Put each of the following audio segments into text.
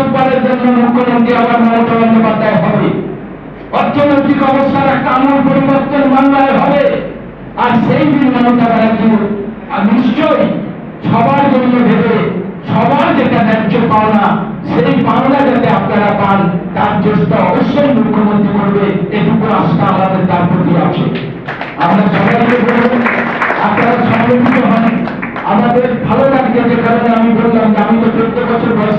আবার জন্য মুখ্যমন্ত্রী আবার মমতা বন্দ্যোপাধ্যায় হবে। অর্থনৈতিক অবস্থার একটা আমূল পরিবর্তন বাংলায় হবে। আর সেই দিন মমতা ব্যানার্জি নিশ্চয়ই সবার জন্য ভেবে সবার যেটা ন্যায্য পাওনা, সেই পাওনা যাতে আপনারা পান, তার চেষ্টা অবশ্যই মুখ্যমন্ত্রী করবে। এটুকু আস্থা আমাদের তার প্রতি আছে। আমরা সবাইকে বলব, আপনারা সংগঠিত হন। আমাদের ভালো লাগছে যে কারণে আমি বললাম যে আমি তো চোদ্দ বছর বয়স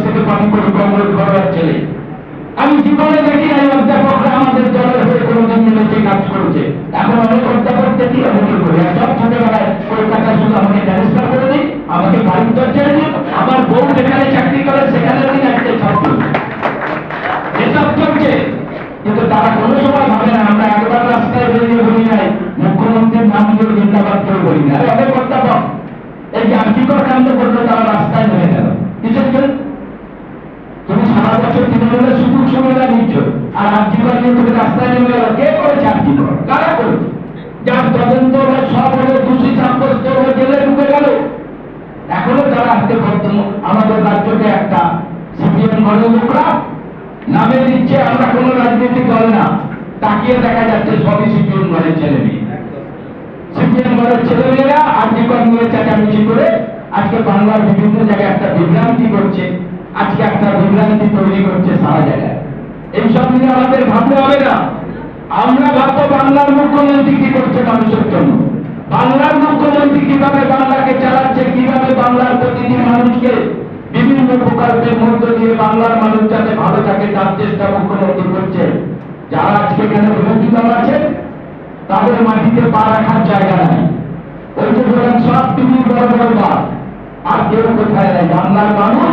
সিপিএম নামে দিচ্ছে, আমরা কোনো রাজনৈতিক দল না। তাকিয়ে দেখা যাচ্ছে সবই সিপিএম ঘরের ছেলে সিপিএম ঘরের ছেলে মেয়েরা আর্থিকর নিয়ে চেঁচামেচি করে আজকে বাংলার বিভিন্ন জায়গায় একটা বিভ্রান্তি করছে। আজকে একটা বিভ্রান্তি তৈরি করছে সারা জায়গায়। এইসব নিয়ে আমাদের ভাবতে হবে না। আমরা ভাববো বাংলার মুখ্যমন্ত্রী কি করছে মানুষের জন্য। বাংলার মুখ্যমন্ত্রী কীভাবে বাংলাকে চালাচ্ছে, কীভাবে বাংলার প্রতিটি মানুষকে প্রকল্পের মধ্য দিয়ে বাংলার মানুষ যাতে ভালো থাকে, তার চেষ্টা মুখ্যমন্ত্রী করছে যারা আজকে এখানে বিরোধী দল আছে, তাদের মাটিতে পা রাখার জায়গা নাই। ওই যে বলেন সব টিভির বড় বড় বাদ আর কেউ কোথায় নেই? বাংলার মানুষ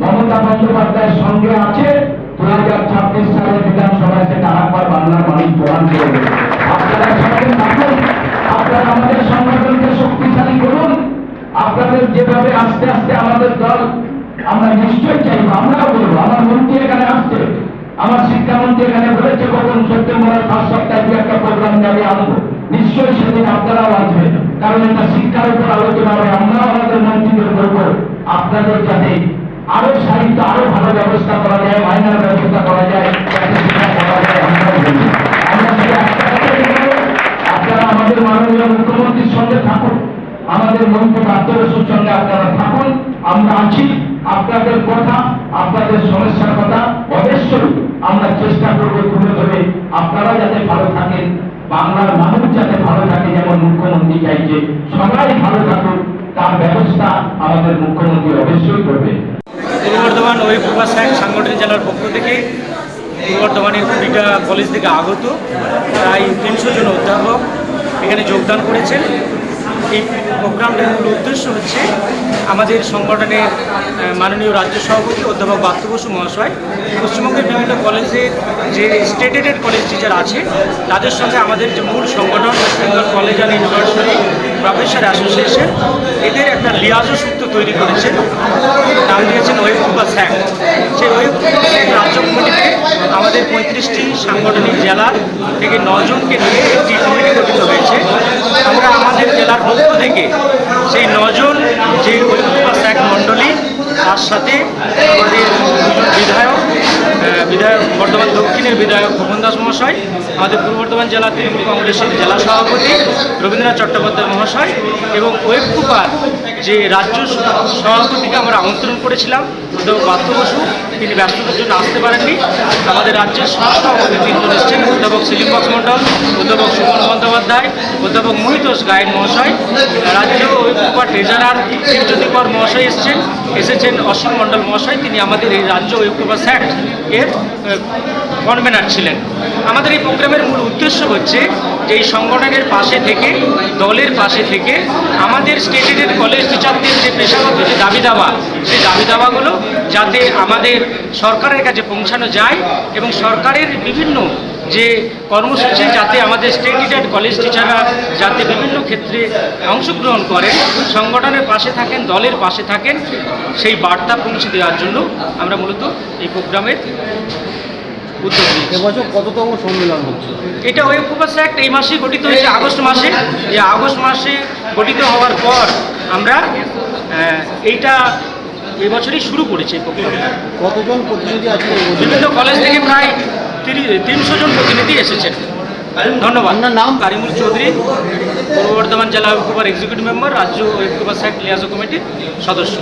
মমতা বন্দ্যোপাধ্যায়ের সঙ্গে আছে। দু হাজার ছাব্বিশ সালের বিধানসভায় সেটা একবার বাংলার মানুষ প্রমাণ করে দেবে। আপনারা সঙ্গে থাকুন। আপনারা আমাদের সংগঠনকে শক্তিশালী করুন। আপনাদের যেভাবে আস্তে আস্তে আমাদের দল আমরা নিশ্চয়ই চাইব, আমরাও বলব, আমার মন্ত্রী এখানে আসছে, আমার শিক্ষামন্ত্রী এখানে বলেছে, কখন সেপ্টেম্বরের ফার্স্ট সপ্তাহে একটা প্রোগ্রাম যাবে আনব। নিশ্চয়ই সেদিন আপনারাও আসবেন, কারণ এটা শিক্ষার উপর আলোচনা হবে, আমরাও আমাদের মন্ত্রীদের বলব, আপনাদের যাতে আরও সাহিত্য, আরও ভালো ব্যবস্থা করা যায়, মাইনার ব্যবস্থা করা যায় আপনারা আমাদের মাননীয় মুখ্যমন্ত্রীর সঙ্গে থাকুন, আমাদের মন্ত্রী আত্মরসুর সঙ্গে আপনারা থাকুন, আমরা আছি। আপনাদের কথা, আপনাদের সমস্যার কথা অবশ্যই আমরা চেষ্টা করব তুলে ধরে। আপনারা যাতে ভালো থাকেন, বাংলার মানুষ যাতে ভালো থাকে, যেমন মুখ্যমন্ত্রী চাইছে, সবাই ভালো থাকুক, তার ব্যবস্থা আমাদের মুখ্যমন্ত্রী অবশ্যই করবে। বর্ধমান ওয়েবুবা স্যাক সাংগঠনিক জেলার পক্ষ থেকে পূর্ব বর্ধমানের কুড়িটা কলেজ থেকে আগত, প্রায় তিনশো জন অধ্যাপক এখানে যোগদান করেছেন। এই প্রোগ্রামটির মূল উদ্দেশ্য হচ্ছে আমাদের সংগঠনের মাননীয় রাজ্য সভাপতি অধ্যাপক বাত্য বসু মহাশয়, পশ্চিমবঙ্গের বিভিন্ন কলেজের যে স্টেটেড কলেজ টিচার আছে, তাদের সঙ্গে আমাদের যে মূল সংগঠন West Bengal college and university professor association এদের একটা লিয়াজো সূত্র তৈরি করেছেন নাম দিয়েছেন ওয়েবকুবা স্যাক সেই স্যাক রাজ্য কমিটিতে আমাদের পঁয়ত্রিশটি সাংগঠনিক জেলার থেকে নজনকে নিয়ে একটি কমিটি গঠিত হয়েছে। আমরা আমাদের জেলার পক্ষ থেকে সেই নজন যে তার সাথে আমাদের বিধায়ক বিধায়ক, বর্ধমান দক্ষিণের বিধায়ক ভুবন দাস মহাশয়, আমাদের পূর্ব বর্ধমান জেলা তৃণমূল কংগ্রেসের জেলা সভাপতি রবীন্দ্রনাথ চট্টোপাধ্যায় মহাশয় এবং ওয়েব কুপার যে রাজ্য সভাপতিকে আমরা আমন্ত্রণ করেছিলাম অধ্যাপক বাত্য বসু, তিনি ব্যস্ততার জন্য আসতে পারেননি। আমাদের রাজ্যের সহ সভাপতি তিনজন এসেছেন অধ্যাপক সেলিম বক্স মণ্ডল অধ্যাপক সুমন বন্দ্যোপাধ্যায় অধ্যাপক ঘোষ গায়ন মহাশয়, রাজ্য ঐক্যকর ট্রেজারার তীর্থদীপর মহাশয় এসেছেন এসেছেন অসীম মণ্ডল মহাশয়, তিনি আমাদের এই রাজ্য ঐক্যকর স্যাক্ট এর কনভেনার ছিলেন। আমাদের এই প্রোগ্রামের মূল উদ্দেশ্য হচ্ছে যে এই সংগঠনের পাশে থেকে, দলের পাশে থেকে আমাদের স্টেটের কলেজ টিচারদের যে পেশাগত যে দাবি দাবা সেই দাবি দাবাগুলো যাতে আমাদের সরকারের কাছে পৌঁছানো যায় এবং সরকারের বিভিন্ন যে কর্মসূচি যাতে আমাদের স্টেট টিচার কলেজ টিচাররা যাতে বিভিন্ন ক্ষেত্রে অংশগ্রহণ করেন সংগঠনের পাশে থাকেন দলের পাশে থাকেন সেই বার্তা পৌঁছে দেওয়ার জন্য আমরা মূলত এই প্রোগ্রামের উদ্যোগ এবছর কততম সম্মেলন হচ্ছে? এটা ঐক্যবাস অ্যাক্ট এই মাসে গঠিত হয়েছে আগস্ট মাসে। এই আগস্ট মাসে গঠিত হওয়ার পর আমরা এইটা এবছরই শুরু করেছি কতজন এই বছর? বিভিন্ন কলেজ থেকে প্রায় তিনশো জন প্রতিনিধি এসেছেন। ধন্যবাদ। আপনার নাম? কারিমুল চৌধুরী পূর্ব বর্ধমান জেলা ঐক্যবার এক্সিকিউটিভ মেম্বার রাজ্য ঐক্যবার সাইড লিয়াজো কমিটির সদস্য।